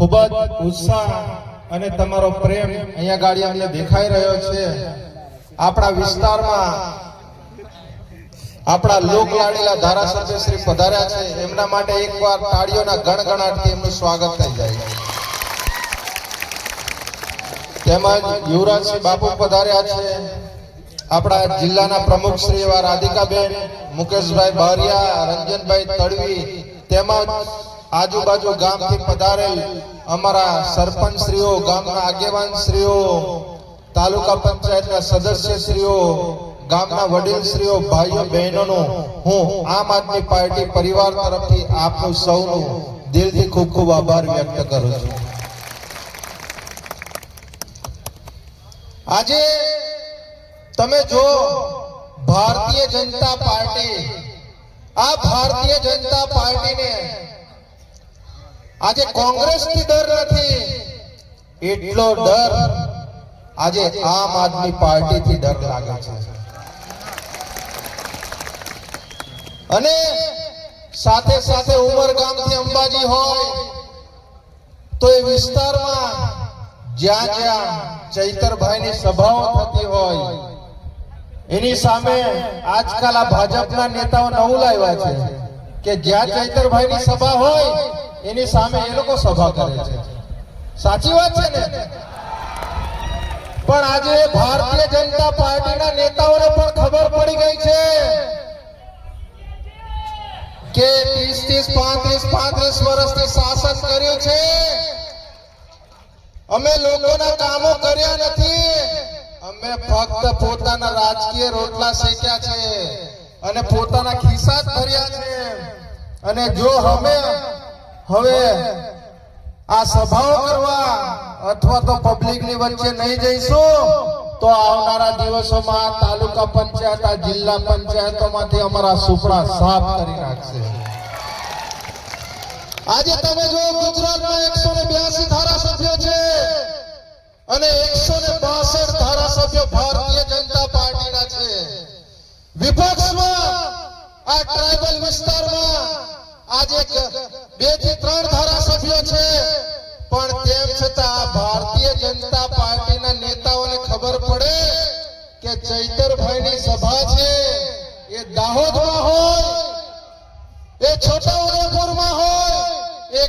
ખૂબ જ ઉત્સાહ અને તમારો પ્રેમ અહીંયા ગાડી અમને દેખાઈ રહ્યો છે. આપણા વિસ્તારમાં આપણા લોક લાડીલા ધારાસભ્ય શ્રી પધાર્યા છે. એમના માટે એકવાર તાળીઓના ગણગણાટથી એમનું સ્વાગત થઈ જાય તેમજ યુવરાજસિંહ બાપુ પધાર્યા છે. આપણા જિલ્લાના પ્રમુખ શ્રી એવા રાધિકાબેન, મુકેશભાઈ બારિયા, રંજનભાઈ તડવી તેમજ આજુબાજુ ગામથી પધારેલ અમારા સરપંચ શ્રીઓ ગામના આગેવાન શ્રીઓ તાલુકા પંચાયતના સદસ્ય શ્રીઓ ગામના વડીલ શ્રીઓ ભાઈઓ, બહેનોનો હું આમ આદમી પાર્ટી પરિવાર તરફથી આપનું સૌનું દિલથી ખૂબ ખૂબ આભાર વ્યક્ત કરું છું. આજે તમે જો ભારતીય જનતા પાર્ટી, આ ભારતીય જનતા પાર્ટીને આજે કોંગ્રેસથી ડર નથી. એટલો ડર આજે આમ આદમી પાર્ટીથી ડર લાગે છે. અને સાથે સાથે ઉમરગામથી અંબાજી હોય તો એ વિસ્તારમાં જ્યાં જ્યાં ચૈતરભાઈની સભાઓ થતી હોય, એની સામે આજકાલ આ ભાજપના નેતાઓ નવું લાવ્યા છે કે જ્યાં ચૈતરભાઈની સભા હોય એની સામે એ લોકો સભા કરે છે. સાચી વાત છે ને? પણ આજે ભારતીય જનતા પાર્ટીના નેતાઓને પણ ખબર પડી ગઈ છે કે ત્રીસ ત્રીસ પાંત્રીસ પાંત્રીસ વર્ષથી શાસન કર્યું છે. અમે લોકોના કામો કર્યા નથી. અમે ફક્ત પોતાના રાજકીય રોટલા શેક્યા છે અને પોતાના ખિસ્સા જ ભર્યા છે. અને જો અમે હવે આ સભાઓ કરવા અથવા તો પબ્લિકની વચ્ચે નહીં જઈશું, તો આવનારા દિવસોમાં તાલુકા પંચાયત, આ જિલ્લા પંચાયતોમાંથી અમારા સુપડા સાફ કરી નાખશે. આજે તમે જો ગુજરાતમાં એકસો ને બ્યાસી ધારાસભ્યો છે અને એકસો ને બાસઠ ધારાસભ્યો ભારતીય જનતા પાર્ટીના છે. વિપક્ષમાં, આ ટ્રાઇબલ વિસ્તારમાં, આજે બે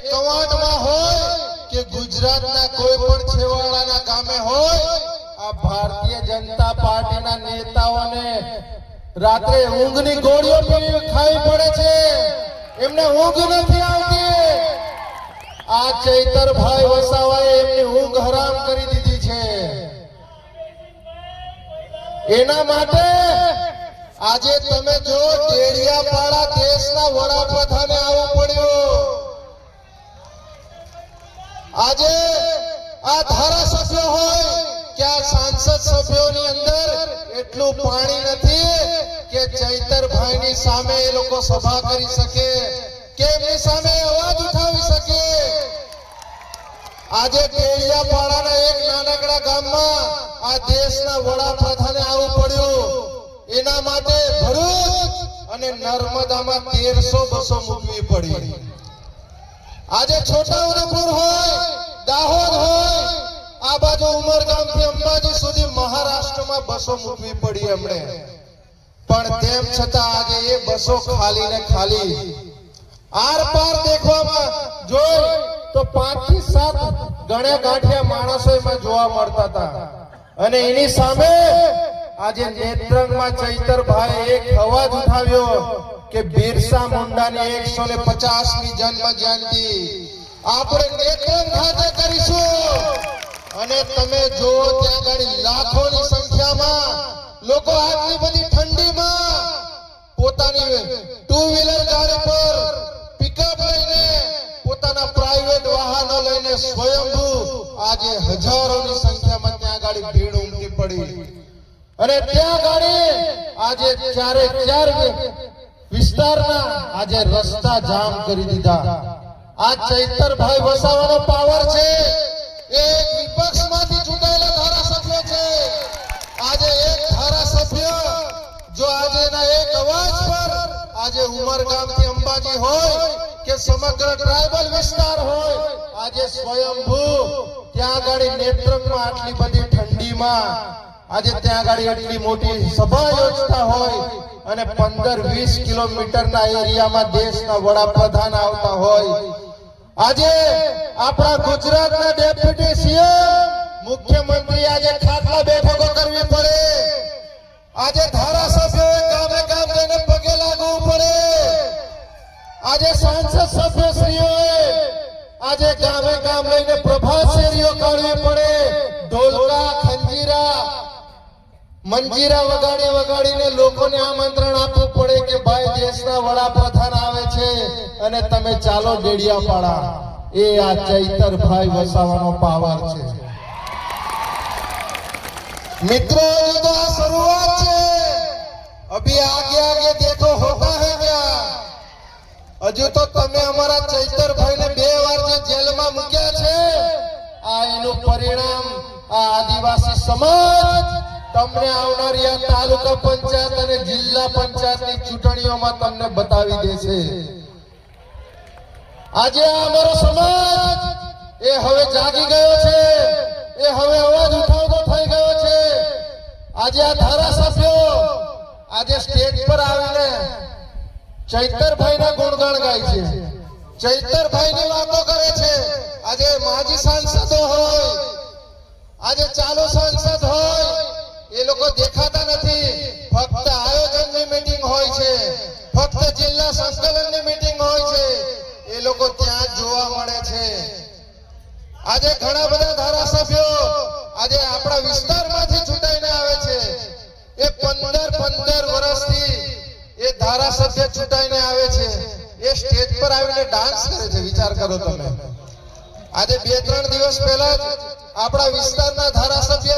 કવાંટમાં હોય કે ગુજરાતના કોઈ પણ છેવાડાના ગામે હોય, આ ભારતીય જનતા પાર્ટીના નેતાઓને રાત્રે ઊંઘની ગોળીઓ ખાવી પડે છે. એમને ઊંઘ નથી આવતી. આ ચૈતરભાઈ વસાવાએ એમની ઊંઘ હરામ કરી દીધી છે. એના માટે આજે તમે જો ડેડિયાપાડા દેશના વડાપ્રધાને આવવું પડ્યું. આજે આ ધારાસભ્યો હોય કે આ સાંસદ સભ્યોની અંદર એટલું પાણી નથી કે ચૈતરભાઈની સામે એ લોકો સભા કરી શકે, કે એમની સામે અવાજ ઉઠાવી શકે. આજે ડેડિયાપાડાના એક નાનકડા ગામમાં આ દેશના વડાપ્રધાને આવું પડ્યું. એના માટે ભરૂચ અને નર્મદામાં તેરસો બસો મૂકવી પડી. આજે છોટાઉદેપુર હોય, દાહોદ હોય, આ બાજુ ઉમરગામથી અંબાજી સુધી મહારાષ્ટ્રમાં બસો મૂકવી પડી એમણે. પણ તેમ છતાં આજે એ બસો ખાલી ને ખાલી. આર પાર દેખવામાં જોઈ તો પાંચથી સાત ગણે ગાંઠિયા માણસો એમાં જોવા મળતા હતા. અને એની સામે આજે નેત્રંગમાં ચૈતરભાઈ એક અવાજ ઉઠાવ્યો. કે બિરસા મુંડાની એકસો ને પચાસમી જન્મ જયંતિ આપણે નેત્રંગ ખાતે કરીશું. અને તમે જો ત્યાં આગળ લાખોની સંખ્યામાં લોકો આટલી બધી ઠંડીમાં પોતાની ટુ વ્હીલર ગાડી પર પિકઅપ લઈને પોતાના પ્રાઇવેટ વાહનો લઈને સ્વયંભૂ આજે હજારોની સંખ્યામાં ત્યાં ગાડી ભીડ ઉમટી પડી. અને ત્યાં ગાડી આજે ચારે ચાર વિસ્તારના આજે રસ્તા જામ કરી દીધા. આ ચૈતરભાઈ વસાવાનો પાવર છે. એ વિપક્ષમાંથી ચૂંટાયેલા ધારાસભ્ય છે. આજે એક ધારાસભ્ય જો આજે એના એક અવાજ પર આજે ઉમરગામથી અંબાજી હોય કે સમગ્ર ટ્રાયબલ વિસ્તાર હોય, આજે સ્વયંભૂ ત્યાં આગળ નેત્રંગમાં આટલી બધી ઠંડીમાં, આજે ત્યાં આગળ એટલી મોટી સભા યોજતા હોય અને પંદર વીસ કિલોમીટરના એરિયામાં દેશના વડાપ્રધાન આવતા હોય. આજે આપણા ગુજરાતના ડેપ્યુટી સીએમ મુખ્યમંત્રી આજે ખાતલા બેઠકો કરવી પડે. આજે ધારાસભ્યોએ ગામે ગામ જઈને પગે લાગવું પડે. આજે સાંસદ સભ્યશ્રીઓએ આજે ગામે ગામ લઈને પ્રભાત શેરીઓ કાઢવી પડે. મંજીરા વગાડી વગાડીને લોકોને આમંત્રણ આપવું પડે કે ભાઈ દેશના વડાપ્રધાન આવે છે અને તમે ચાલો ડેડિયાપાડા. એ આ ચૈતરભાઈ વસાવાનો પાવર છે. મિત્રો આ શરૂઆત છે. અભી આગે આગે દેખો હોતા હે ક્યા? હજુ તો તમે અમારા ચૈતરભાઈને બે વાર જે જેલમાં મૂક્યા છે, આ એનું પરિણામ આ આદિવાસી સમાજ તમને આવનારી આ તાલુકા પંચાયત અને જિલ્લા પંચાયતની ચૂંટણીઓમાં તમને બતાવી દેશે. આજે અમારો સમાજ એ હવે જાગી ગયો છે, એ હવે અવાજ ઉઠાવતો થઈ ગયો છે. આજે આ ધારાસભ્યો આજે સ્ટેજ પર આવીને ચૈતરભાઈના ગુણગાન ગાય છે. ચૈતરભાઈની વાતો કરે છે. આજે માજી સાંસદો હોય, આજે ચાલુ સાંસદ હોય એ લોકો દેખાતા નથી. ફક્ત આયોજનની મીટિંગ હોય છે. ફક્ત જિલ્લા સંકલનની મીટિંગ હોય છે. એ લોકો ત્યાં જોવા મળે છે. આજે ઘણા બધા ધારાસભ્યો આજે આપણા વિસ્તારમાંથી ચૂંટાઈને આવે છે. એ પંદર પંદર વર્ષથી એ ધારાસભ્ય ચૂંટાઈને આવે છે. એ સ્ટેજ પર આવીને ડાન્સ કરે છે. વિચાર કરો તમે. આજે બે ત્રણ દિવસ પહેલા જ આપણા વિસ્તારના ધારાસભ્ય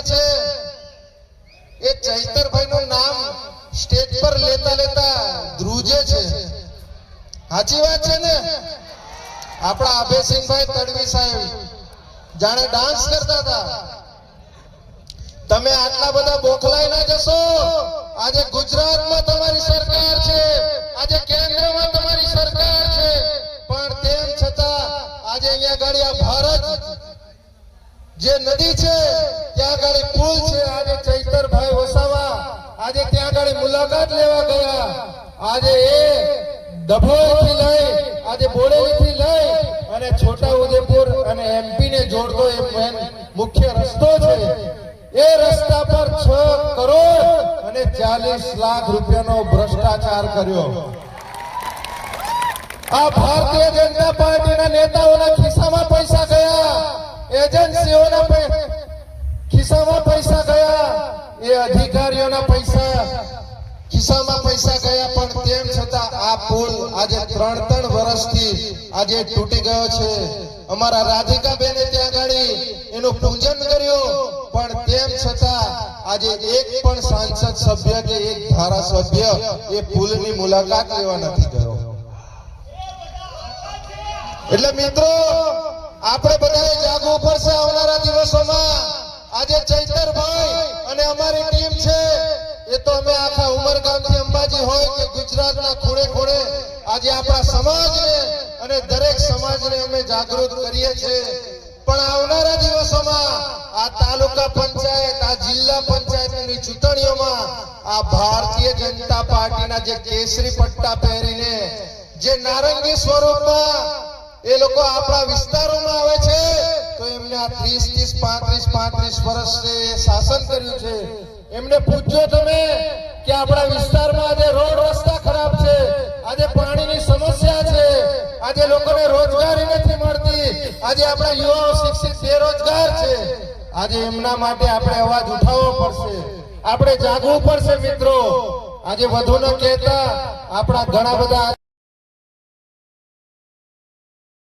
ચૈતરભાઈ નું નામ સ્ટેજ પર લેતા લેતા ધ્રુજે છે. સાચી વાત છે ને? આપણા અભયસિંહભાઈ તડવી સાહેબ, જાણે ડાન્સ કરતા હતા. તમે આટલા બધા બોખલાઈ ના જશો? આજે ગુજરાતમાં તમારી સરકાર છે. આજે કેન્દ્રમાં તમારી સરકાર છે. પણ તેમ છતાં આજે અહીંયા ગાડી ભારત જે નદી છે, ત્યાં આગળ પુલ છે. આજે ચૈતરભાઈ વસાવા, આજે ત્યાં આગળ મુલાકાત લેવા ગયા. આજે એ ડભોઈથી લઈ, આજે બોડેલીથી લઈ અને છોટા ઉદેપુર અને એમપી ને જોડતો એ મુખ્ય રસ્તો છે. એ રસ્તા પર છ કરોડ અને ચાલીસ લાખ રૂપિયાનો ભ્રષ્ટાચાર કર્યો. આ ભારતીય જનતા પાર્ટીના નેતાઓના ખિસ્સામાં પૈસા ગયા એજન્સીઓના ખિસ્સામાં પૈસા ગયા, એ અધિકારીઓના પૈસા, ખિસ્સામાં પૈસા ગયા, પણ તેમ છતાં આ પુલ આજે ત્રણ ત્રણ વર્ષથી આજે તૂટી ગયો છે. અમારા રાધિકા બેને ત્યાં ગાડી એનું પૂજન કર્યું, પણ તેમ છતાં આજે એક પણ સાંસદ સભ્ય કે એક ધારાસભ્ય એ પુલની મુલાકાત લેવા નથી ગયો. એટલે મિત્રો આપણે બધાએ જાગવું પડશે આવનારા દિવસોમાં. આજે ચૈતરભાઈ અને અમારી ટીમ છે. એ તો અમે આખા ઉમરગામથી અંબાજી હોય કે ગુજરાતના ખૂણે ખૂણે આજે આપણા સમાજને અને દરેક સમાજને અમે જાગૃત કરીએ છીએ. પણ આવનારા દિવસોમાં આ તાલુકા પંચાયત, આ જિલ્લા પંચાયતની ચૂંટણીઓમાં આ ભારતીય જનતા પાર્ટીના જે કેસરી પટ્ટા પહેરીને, જે નારંગી સ્વરૂપમાં એ લોકો આપણા વિસ્તારોમાં આવે છે, તો એમને આ 30 30 35 35 વર્ષથી શાસન કર્યું છે, એમને પૂછજો તમે કે આપણા વિસ્તારમાં આજે રોડ રસ્તા ખરાબ છે, આજે પાણીની સમસ્યા છે, આજે લોકોને રોજગારી નથી મળતી, આજે આપણા યુવાઓ શિક્ષિત બેરોજગાર છે, આજે એમના માટે આપણે અવાજ ઉઠાવવો પડશે, આપણે જાગવું પડશે મિત્રો, આજે વધુ ન કહેતા આપણા ઘણા બધા